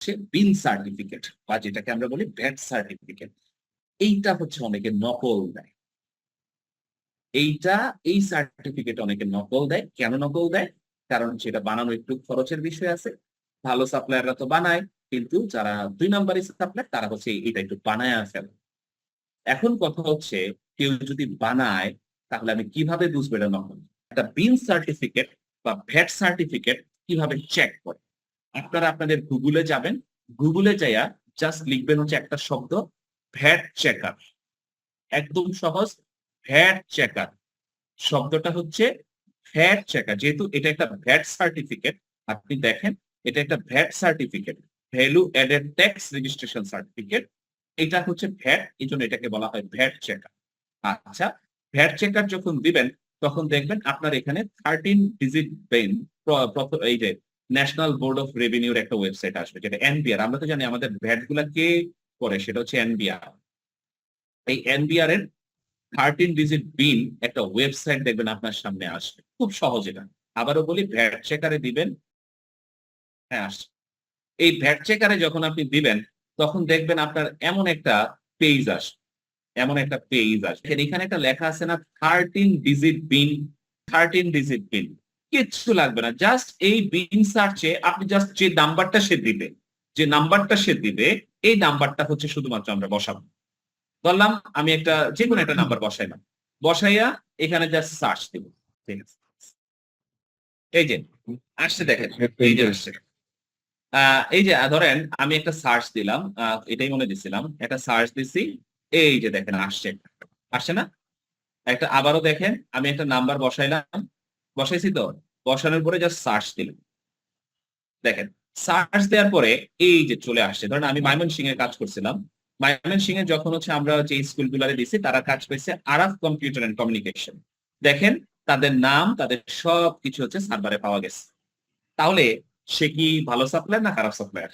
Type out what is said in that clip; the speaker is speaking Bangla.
হচ্ছে বিন সার্টিফিকেট বা যেটাকে আমরা বলি ভ্যাট সার্টিফিকেট। এইটা হচ্ছে অনেকে নকল দেয়। এইটা, এই সার্টিফিকেট অনেকে নকল দেয়। কেন নকল দেয়? কারণ সেটা বানানো একটু খরচের বিষয় আছে। ভালো সাপ্লায়াররা তো বানায়, কিন্তু যারা দুই নাম্বারই সাপ্লায়ার, তারা হচ্ছে এটা একটু বানায় ফেলে। এখন কথা হচ্ছে, কেউ যদি বানায়, তাহলে আমি কীভাবে বুঝব এটা নকল? একটা বিন সার্টিফিকেট বা ভ্যাট সার্টিফিকেট কীভাবে চেক করে? আপনারা আপনাদের গুগলে যাবেন, গুগলে যাইয়া জাস্ট লিখবেন হচ্ছে একটা শব্দ, ভ্যাট চেকার। একদম সহজ, ভ্যাট চেকার। শব্দটা হচ্ছে ভ্যাট চেকার। যেহেতু এটা একটা ভ্যাট সার্টিফিকেট, আপনি দেখেন, এটা একটা VAT certificate, value added tax registration certificate, এটা হচ্ছে ভ্যাট এই জন্য এটাকে বলা হয় ভ্যাট চেকার। আচ্ছা ভ্যাট চেকার যখন দিবেন, তখন দেখবেন আপনার এখানে থার্টিন ডিজিট বেন এই যে ন্যাশনাল বোর্ড অফ রেভিনিউর একটা ওয়েবসাইট আসবে, যেটা এনবিআর আমরা তো জানি আমাদের ভ্যাটগুলা কে করে, সেটা হচ্ছে এনবিআর এই এনবিআর এর থার্টিন ডিজিট বিন একটা ওয়েবসাইট দেখবেন আপনার সামনে আসবে, খুব সহজ এটা। আবারও বলি ভ্যাট চেকারে দিবেন হ্যাঁ এই ভ্যাট চেকারে যখন আপনি দিবেন, তখন দেখবেন আপনার এমন একটা পেজ আসবে, এমন একটা পেজ আসবে। এখানে একটা লেখা আছে না thirteen digit BIN thirteen digit BIN কিচ্ছু লাগবে না। জাস্ট এই বিন সার্চে আপনি জাস্ট যে নাম্বারটা সে দিবে যে নাম্বারটা সে দিবে এই নাম্বারটা হচ্ছে শুধুমাত্র আমরা বসাবো। বললাম আমি একটা যে কোনো একটা নাম্বার বসাইলাম। বসাইয়া এখানে জাস্ট সার্চ দিব। ঠিক আছে? এই যে আসছে দেখেন এই যে আসছে। এই যে ধরেন আমি একটা সার্চ দিলাম আহ, এটাই মনে দিছিলাম। একটা সার্চ দিছি এই যে দেখেন আসছে। আসছে না? একটা আবারও দেখেন আমি একটা নাম্বার বসাইলাম বসাইছি তো। বসানোর পরে জাস্ট সার্চ দিলাম। দেখেন সার্চ দেওয়ার পরে এই যে চলে আসছে, ধরেন আমি মাইমন সিং এর কাজ করছিলাম। মাইমন সিং এর যখন হচ্ছে আমরা যে স্কুল স্কুলগুলারে দিছি, তারা কাজ পেয়েছে আরাফ কম্পিউটার এন্ড কমিউনিকেশন। দেখেন, তাদের নাম, তাদের সব কিছু হচ্ছে সার্ভারে পাওয়া গেছে। তাহলে সে কি ভালো সাপ্লায়ার না খারাপ সাপ্লায়ার?